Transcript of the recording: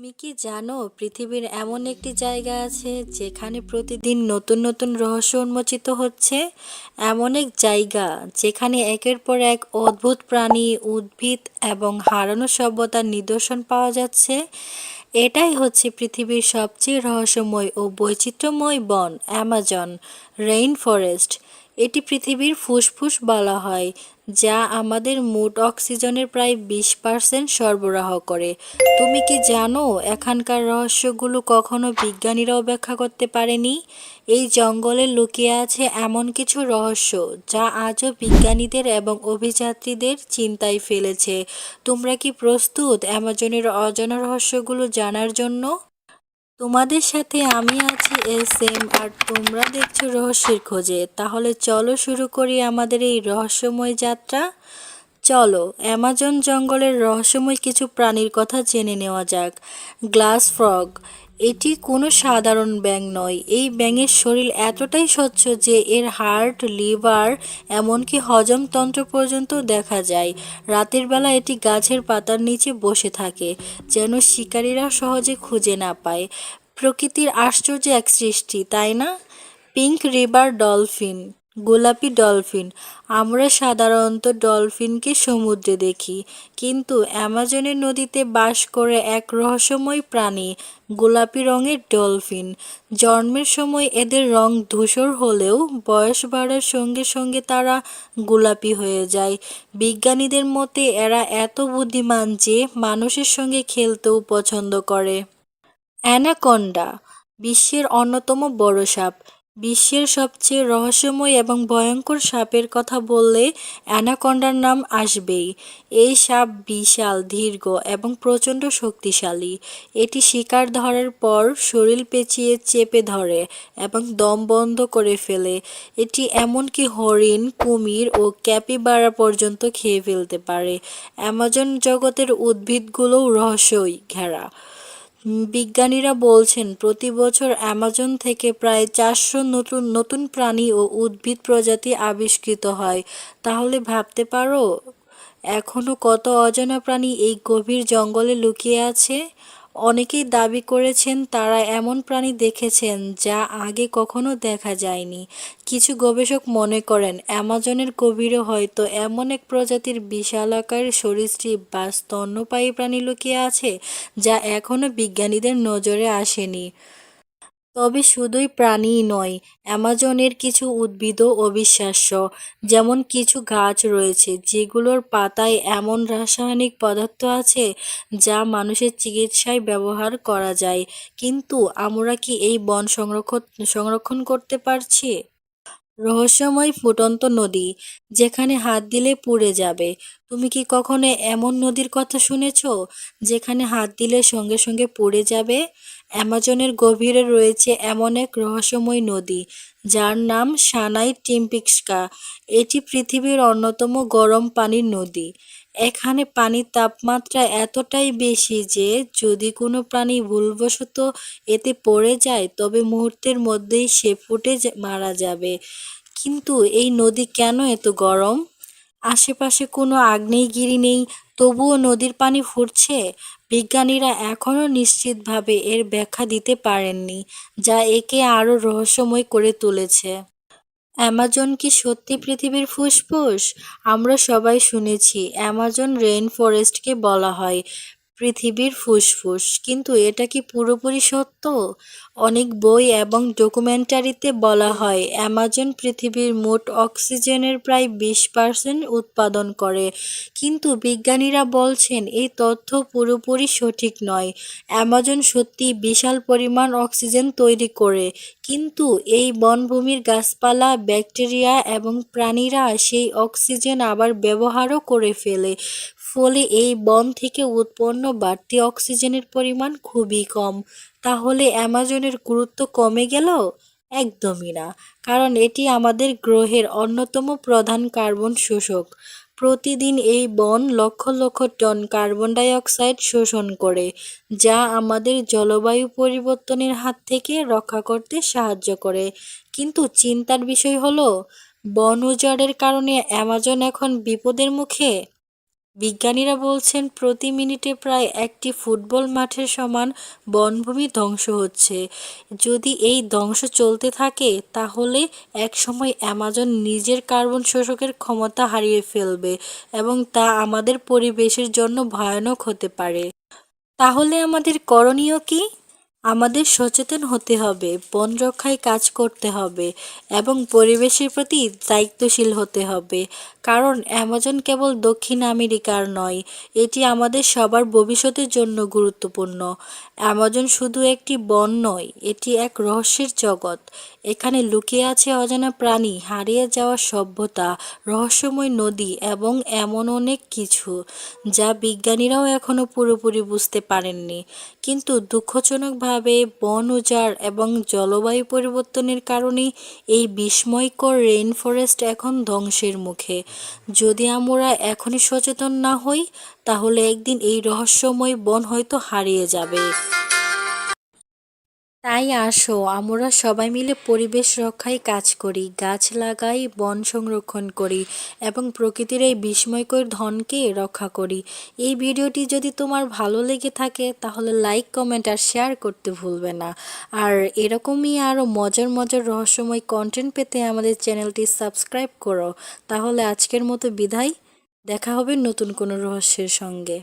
তুমি কি জানো, পৃথিবীর এমন একটি জায়গা আছে যেখানে প্রতিদিন নতুন নতুন রহস্য উন্মোচিত হচ্ছে? এমন এক জায়গা যেখানে একের পর এক অদ্ভুত প্রাণী, উদ্ভিদ এবং হারানো সভ্যতার নিদর্শন পাওয়া যাচ্ছে। এটাই হচ্ছে পৃথিবীর সবচেয়ে রহস্যময় ও বৈচিত্র্যময় বন, অ্যামাজন রেইন ফরেস্ট এটি পৃথিবীর ফুসফুস বলা হয়, যা আমাদের মোট অক্সিজেনের প্রায় বিশ পার্সেন্ট সরবরাহ করে। তুমি কি জানো এখানকার রহস্যগুলো কখনো বিজ্ঞানীরাও ব্যাখ্যা করতে পারেনি? এই জঙ্গলে লুকিয়ে আছে এমন কিছু রহস্য, যা আজও বিজ্ঞানীদের এবং অভিযাত্রীদের চিন্তায় ফেলেছে। তোমরা কি প্রস্তুত অ্যামাজনের অজানা রহস্যগুলো জানার জন্য? তোমাদের সাথে আমি আছি এস এম আর তোমরা দেখছ রহস্যের খোঁজে। তাহলে চলো শুরু করি আমাদের এই রহস্যময় যাত্রা। চলো, অ্যামাজন জঙ্গলের রহস্যময় কিছু প্রাণীর কথা জেনে নেওয়া যাক। গ্লাস ফ্রগ, এটি কোনো সাধারণ ব্যাঙ নয়। এই ব্যাঙের শরীর এতটাই স্বচ্ছ যে এর হার্ট, লিভার, এমনকি হজমতন্ত্র পর্যন্ত দেখা যায়। রাতের বেলা এটি গাছের পাতার নিচে বসে থাকে, যেন শিকারীরা সহজে খুঁজে না পায়। প্রকৃতির আশ্চর্য এক সৃষ্টি, তাই না? Pink river dolphin. গোলাপি ডলফিন। আমরা সাধারণত ডলফিনকে সমুদ্রে দেখি, কিন্তু অ্যামাজনের নদীতে বাস করে এক রহস্যময় প্রাণী গোলাপি রঙের ডলফিন। জন্মের সময় এদের রং ধূসর হলেও বয়স বাড়ার সঙ্গে সঙ্গে তারা গোলাপি হয়ে যায়। বিজ্ঞানীদের মতে এরা এত বুদ্ধিমান যে মানুষের সঙ্গে খেলতেও পছন্দ করে। অ্যানাকন্ডা, বিশ্বের অন্যতম বড় সাপ। বিশ্বের সবচেয়ে রহস্যময় এবং ভয়ঙ্কর সাপের কথা বললে অ্যানাকন্ডার নাম আসবেই। এই সাপ বিশাল, দীর্ঘ এবং প্রচণ্ড শক্তিশালী। এটি শিকার ধরার পর শরীর পেঁচিয়ে চেপে ধরে এবং দম বন্ধ করে ফেলে। এটি এমনকি হরিণ, কুমির ও ক্যাপিবারা পর্যন্ত খেয়ে ফেলতে পারে। অ্যামাজন জগতের উদ্ভিদগুলোও রহস্যই ঘেরা। বিজ্ঞানীরা বলছেন, প্রতি বছর অ্যামাজন থেকে প্রায় চারশো নতুন নতুন প্রাণী ও উদ্ভিদ প্রজাতি আবিষ্কৃত হয়। তাহলে ভাবতে পারো এখনও কত অজানা প্রাণী এই গভীর জঙ্গলে লুকিয়ে আছে? অনেকেই দাবি করেছেন তারা এমন প্রাণী দেখেছেন যা আগে কখনো দেখা যায়নি। কিছু গবেষক মনে করেন, অ্যামাজনের গভীরে হয়তো এমন এক প্রজাতির বিশালাকার সরীসৃপ বা স্তন্যপায়ী প্রাণী লুকিয়ে আছে যা এখনও বিজ্ঞানীদের নজরে আসেনি। তবে শুধুই প্রাণীই নয় অ্যামাজনের কিছু উদ্ভিদও অবিশ্বাস্য। যেমন কিছু গাছ রয়েছে, যেগুলোর পাতায় এমন রাসায়নিক পদার্থ আছে যা মানুষের চিকিৎসায় ব্যবহার করা যায়। কিন্তু আমরা কি এই বন সংরক্ষণ সংরক্ষণ করতে পারছি? রহস্যময় ফুটন্ত নদী, যেখানে হাত দিলে পুড়ে যাবে। তুমি কি কখনো এমন নদীর কথা শুনেছ, যেখানে হাত দিলে সঙ্গে সঙ্গে পুড়ে যাবে? অ্যামাজনের গভীরে রয়েছে এমন এক রহস্যময় নদী, যার নাম সানাই টিম্পিক্সকা। এটি পৃথিবীর অন্যতম গরম পানির নদী। এখানে পানির তাপমাত্রা এতটাই বেশি যে যদি কোনো প্রাণী ভুলবশত এতে পড়ে যায়, তবে মুহূর্তের মধ্যেই সে ফুটে মারা যাবে। কিন্তু এই নদী কেন এত গরম? আশেপাশে কোনো আগ্নেয়গিরি নেই, তবুও নদীর পানি ফুটছে? বিজ্ঞানীরা এখনও নিশ্চিতভাবে এর ব্যাখ্যা দিতে পারেননি, যা একে আরও রহস্যময় করে তুলেছে। অ্যামাজন কি সত্যি পৃথিবীর ফুসফুস? আমরা সবাই শুনেছি, অ্যামাজন রেইন ফরেস্টকে বলা হয়। পৃথিবীর ফুসফুস। কিন্তু এটা কি পুরোপুরি সত্য? অনেক বই এবং ডকুমেন্টারিতে বলা হয়, অ্যামাজন পৃথিবীর মোট অক্সিজেনের প্রায় বিশ পার্সেন্ট উৎপাদন করে। কিন্তু বিজ্ঞানীরা বলছেন, এই তথ্য পুরোপুরি সঠিক নয়। অ্যামাজন সত্যি বিশাল পরিমাণ অক্সিজেন তৈরি করে। কিন্তু এই বনভূমির গাছপালা, ব্যাকটেরিয়া এবং প্রাণীরা সেই অক্সিজেন আবার ব্যবহারও করে ফেলে। ফলে এই বন থেকে উৎপন্ন বাড়তি অক্সিজেনের পরিমাণ খুবই কম। তাহলে অ্যামাজনের গুরুত্ব কমে গেল? একদমই না, কারণ এটি আমাদের গ্রহের অন্যতম প্রধান কার্বন শোষক। প্রতিদিন এই বন lakh lakh ton carbon dioxide শোষণ করে, যা আমাদের জলবায়ু পরিবর্তনের হাত থেকে রক্ষা করতে সাহায্য করে। কিন্তু চিন্তার বিষয় হলো, বন উজাড়ের কারণে অ্যামাজন এখন বিপদের মুখে? বিজ্ঞানীরা বলছেন, প্রতি মিনিটে প্রায় একটি ফুটবল মাঠের সমান বনভূমি ধ্বংস হচ্ছে। যদি এই ধ্বংস চলতে থাকে, তাহলে একসময় অ্যামাজন নিজের কার্বন শোষকের ক্ষমতা হারিয়ে ফেলবে এবং তা আমাদের পরিবেশের জন্য ভয়ানক হতে পারে। তাহলে আমাদের করণীয় কি? আমাদের সচেতন হতে হবে, বন রক্ষায় কাজ করতে হবে এবং পরিবেশের প্রতি দায়িত্বশীল হতে হবে। কারণ অ্যামাজন কেবল দক্ষিণ আমেরিকার নয়, এটি আমাদের সবার ভবিষ্যতের জন্য গুরুত্বপূর্ণ। অ্যামাজন শুধু একটি বন নয়, এটি এক রহস্যের জগৎ। এখানে লুকিয়ে আছে অজানা প্রাণী, হারিয়ে যাওয়া সভ্যতা, রহস্যময় নদী এবং এমন অনেক কিছু যা বিজ্ঞানীরাও এখনও পুরোপুরি বুঝতে পারেননি। কিন্তু দুঃখজনকভাবে বন উজাড় এবং জলবায়ু পরিবর্তনের কারণে এই বিস্ময়কর রেইন ফরেস্ট এখন ধ্বংসের মুখে। যদি আমরা এখনই সচেতন না হই, তাহলে একদিন এই রহস্যময় বন হয়তো হারিয়ে যাবে। তাই আসো, আমরা সবাই মিলে পরিবেশ রক্ষায় কাজ করি, গাছ লাগাই, বন সংরক্ষণ করি এবং প্রকৃতির এই বিস্ময়কর ধনকে রক্ষা করি। এই ভিডিওটি যদি তোমার ভালো লেগে থাকে, তাহলে লাইক, কমেন্ট আর শেয়ার করতে ভুলবে না। আর এরকমই আরও মজার মজার রহস্যময় কন্টেন্ট পেতে আমাদের চ্যানেলটি সাবস্ক্রাইব করো। তাহলে আজকের মতো বিদায়, দেখা হবে নতুন কোনো রহস্যের সঙ্গে।